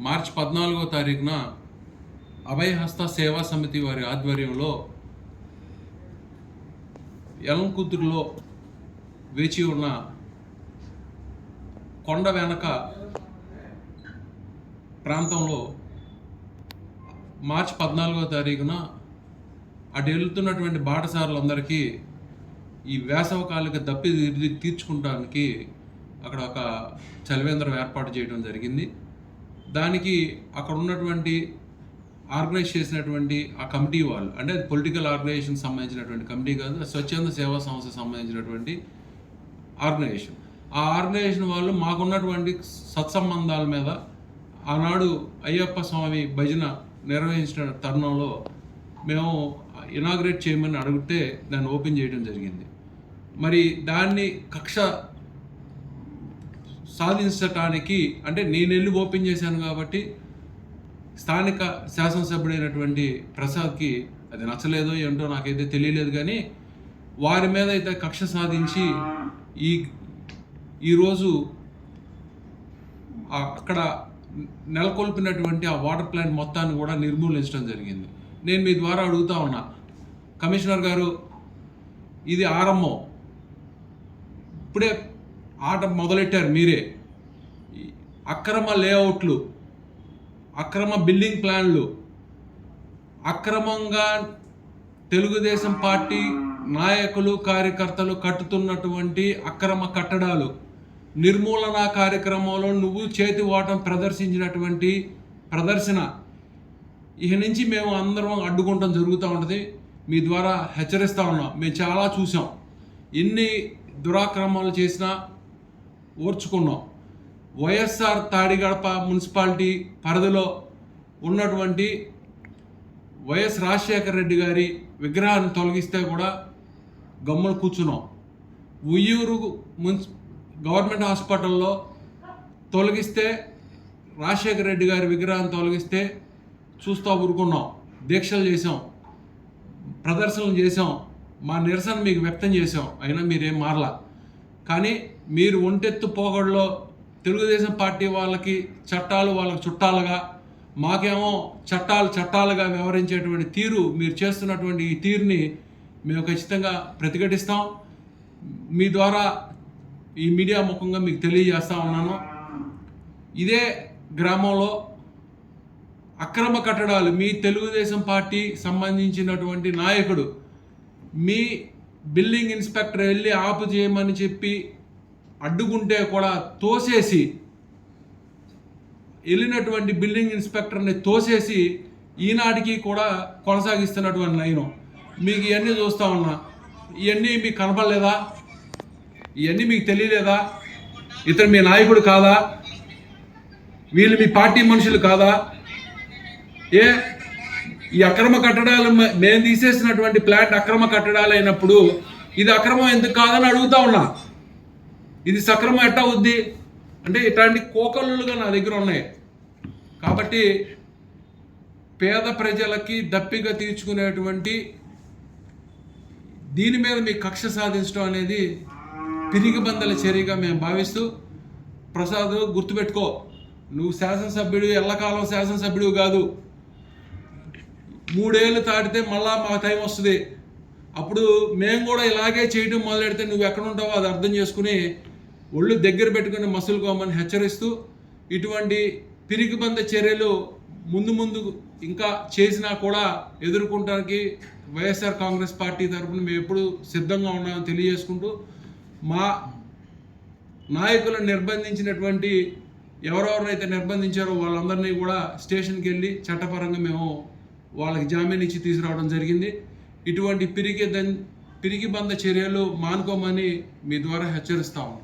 మార్చి పద్నాలుగో తారీఖున అభయహస్త సేవా సమితి వారి ఆధ్వర్యంలో ఎలంకుతురులో వేచి ఉన్న కొండ వెనక ప్రాంతంలో మార్చి పద్నాలుగో తారీఖున అటు వెళ్తున్నటువంటి బాటసారులందరికీ ఈ వేసవకాలిక దప్పి తీర్చుకుంటానికి అక్కడ ఒక చలివేంద్రం ఏర్పాటు చేయడం జరిగింది. దానికి అక్కడ ఉన్నటువంటి ఆర్గనైజ్ చేసినటువంటి ఆ కమిటీ వాళ్ళు అంటే అది పొలిటికల్ ఆర్గనైజేషన్ సంబంధించినటువంటి కమిటీ కాదు స్వచ్ఛంద సేవా సంస్థ సంబంధించినటువంటి ఆర్గనైజేషన్. ఆ ఆర్గనైజేషన్ వాళ్ళు మాకున్నటువంటి సత్సంబంధాల మీద ఆనాడు అయ్యప్ప స్వామి భజన నిర్వహించిన తరుణంలో మేము ఇనాగ్రేట్ చేయమని అడిగితే దాన్ని ఓపెన్ చేయడం జరిగింది. మరి దాన్ని కక్ష సాధించటానికి అంటే నేను వెళ్ళి ఓపెన్ చేశాను కాబట్టి స్థానిక శాసనసభ్యుడైనటువంటి ప్రసాద్కి అది నచ్చలేదో ఏంటో నాకైతే తెలియలేదు కానీ వారి మీద అయితే కక్ష సాధించి ఈ ఈరోజు అక్కడ నెలకొల్పినటువంటి ఆ వాటర్ ప్లాంట్ మొత్తాన్ని కూడా నిర్మూలించడం జరిగింది. నేను మీ ద్వారా అడుగుతా ఉన్నా. కమిషనర్ గారు ఇది ఆరంభం. ఇప్పుడే ఆట మొదలెట్టారు మీరే. అక్రమ లేఅవుట్లు అక్రమ బిల్డింగ్ ప్లాన్లు అక్రమంగా తెలుగుదేశం పార్టీ నాయకులు కార్యకర్తలు కట్టుతున్నటువంటి అక్రమ కట్టడాలు నిర్మూలన కార్యక్రమంలో నువ్వు చేతి వాటం ప్రదర్శించినటువంటి ప్రదర్శన. ఇక నుంచి మేము అందరం అడ్డుకుంటాం జరుగుతూ ఉంటుంది. మీ ద్వారా హెచ్చరిస్తూ ఉన్నాం. మేము చాలా చూసాం. ఎన్ని దురాక్రమాలు చేసినా ఓర్చుకున్నాం. వైఎస్ఆర్ తాడిగడప మున్సిపాలిటీ పరిధిలో ఉన్నటువంటి వైఎస్ రాజశేఖర రెడ్డి గారి విగ్రహాన్ని తొలగిస్తే కూడా గమ్ములు కూర్చున్నాం. ఉయ్యూరు మున్సి గవర్నమెంట్ హాస్పిటల్లో తొలగిస్తే రాజశేఖర రెడ్డి గారి విగ్రహాన్ని తొలగిస్తే చూస్తూ ఊరుకున్నాం. దీక్షలు చేసాం ప్రదర్శనలు చేసాం మా నిరసన మీకు వ్యక్తం చేసాం అయినా మీరేం మారలా. కానీ మీరు ఒంటెత్తు పోగడలో తెలుగుదేశం పార్టీ వాళ్ళకి చట్టాలు వాళ్ళకి చుట్టాలుగా మాకేమో చట్టాలు చట్టాలుగా వ్యవహరించేటువంటి తీరు మీరు చేస్తున్నటువంటి ఈ తీరుని మేము ఖచ్చితంగా ప్రతిఘటిస్తాం. మీ ద్వారా ఈ మీడియా ముఖంగా మీకు తెలియజేస్తా ఉన్నాను. ఇదే గ్రామంలో అక్రమ కట్టడాలు మీ తెలుగుదేశం పార్టీ సంబంధించినటువంటి నాయకుడు మీ బిల్డింగ్ ఇన్స్పెక్టర్ వెళ్ళి ఆపు చేయమని చెప్పి అడ్డుకుంటే కూడా తోసేసి వెళ్ళినటువంటి బిల్డింగ్ ఇన్స్పెక్టర్ని తోసేసి ఈనాటికి కూడా కొనసాగిస్తున్నటువంటి నయనం. మీకు ఇవన్నీ చూస్తూ ఉన్నా. ఇవన్నీ మీకు కనపడలేదా? ఇవన్నీ మీకు తెలియలేదా? ఇతను మీ నాయకుడు కాదా? వీళ్ళు మీ పార్టీ మనుషులు కాదా? ఏ? ఈ అక్రమ కట్టడాలు మేము తీసేసినటువంటి ప్లాంట్ అక్రమ కట్టడాలు అయినప్పుడు ఇది అక్రమం ఎందుకు కాదని అడుగుతా ఉన్నా. ఇది సక్రమం ఎట్టా ఉంది అంటే ఇట్లాంటి కోకలుగా నా దగ్గర ఉన్నాయి. కాబట్టి పేద ప్రజలకి దప్పిగా తీర్చుకునేటువంటి దీని మీద మీ కక్ష సాధించడం అనేది పిరిగిబందల చర్యగా మేము భావిస్తూ ప్రసాద్ గుర్తుపెట్టుకో. నువ్వు శాసనసభ్యుడు ఎల్లకాలం శాసనసభ్యుడు కాదు. మూడేళ్ళు తాటితే మళ్ళా మాకు టైం వస్తుంది. అప్పుడు మేము కూడా ఇలాగే చేయడం మొదలెడితే నువ్వు ఎక్కడ ఉంటావో అది అర్థం చేసుకుని ఒళ్ళు దగ్గర పెట్టుకుని మసులుకోమని హెచ్చరిస్తూ ఇటువంటి పిరిగిబంద చర్యలు ముందు ముందు ఇంకా చేసినా కూడా ఎదుర్కొంటానికి వైఎస్ఆర్ కాంగ్రెస్ పార్టీ తరఫున మేము ఎప్పుడు సిద్ధంగా ఉన్నామని తెలియజేసుకుంటూ మా నాయకులను నిర్బంధించినటువంటి ఎవరెవరైతే నిర్బంధించారో వాళ్ళందరినీ కూడా స్టేషన్కి వెళ్ళి చట్టపరంగా మేము వాళ్ళకి జామీన్ ఇచ్చి తీసుకురావడం జరిగింది. ఇటువంటి పిరికి దన్ పిరికి బంద చర్యలు మానుకోమని మీ ద్వారా హెచ్చరిస్తాము